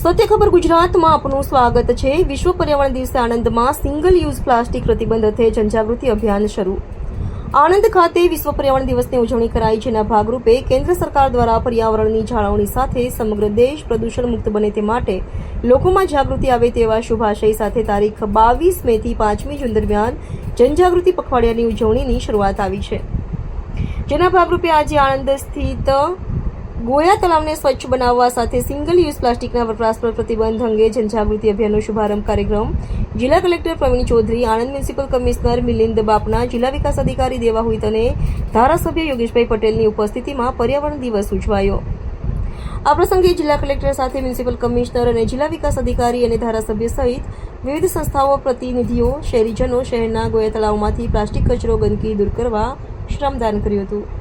સત્ય ખબર ગુજરાતમાં આપનું સ્વાગત છે. વિશ્વ પર્યાવરણ દિવસે આણંદમાં સિંગલ યુઝ પ્લાસ્ટિક પ્રતિબંધ અર્થે જનજાગૃતિ અભિયાન શરૂ. આણંદ ખાતે વિશ્વ પર્યાવરણ દિવસની ઉજવણી કરાઈ, જેના ભાગરૂપે કેન્દ્ર સરકાર દ્વારા પર્યાવરણની જાળવણી સાથે સમગ્ર દેશ પ્રદૂષણ મુક્ત બને તે માટે લોકોમાં જાગૃતિ આવે તેવા શુભાશય સાથે તારીખ બાવીસ મે થી પાંચમી જૂન દરમિયાન જનજાગૃતિ પખવાડિયાની ઉજવણીની શરૂઆત આવી છે. જેના ભાગરૂપે આજે આણંદ સ્થિત ગોયા તળાવને સ્વચ્છ બનાવવા સાથે સિંગલ યુઝ પ્લાસ્ટિકના વપરાશ પર પ્રતિબંધ અંગે જનજાગૃતિ અભિયાનનો શુભારંભ કાર્યક્રમ. જિલ્લા collector Pravin Chaudhary, Anand municipal commissioner Milind Bapna, જિલ્લા વિકાસ અધિકારી દેવાહુઈત અને ધારાસભ્ય યોગેશભાઈ પટેલની ઉપસ્થિતિમાં પર્યાવરણ દિવસ ઉજવાયો. આ પ્રસંગે જિલ્લા કલેક્ટર સાથે મ્યુનિસિપલ કમિશનર અને જિલ્લા વિકાસ અધિકારી અને ધારાસભ્ય સહિત વિવિધ સંસ્થાઓ, પ્રતિનિધિઓ, શહેરીજનો શહેરના ગોયા તળાવમાંથી પ્લાસ્ટિક કચરો ગંદકી દૂર કરવા શ્રમદાન કર્યું હતું.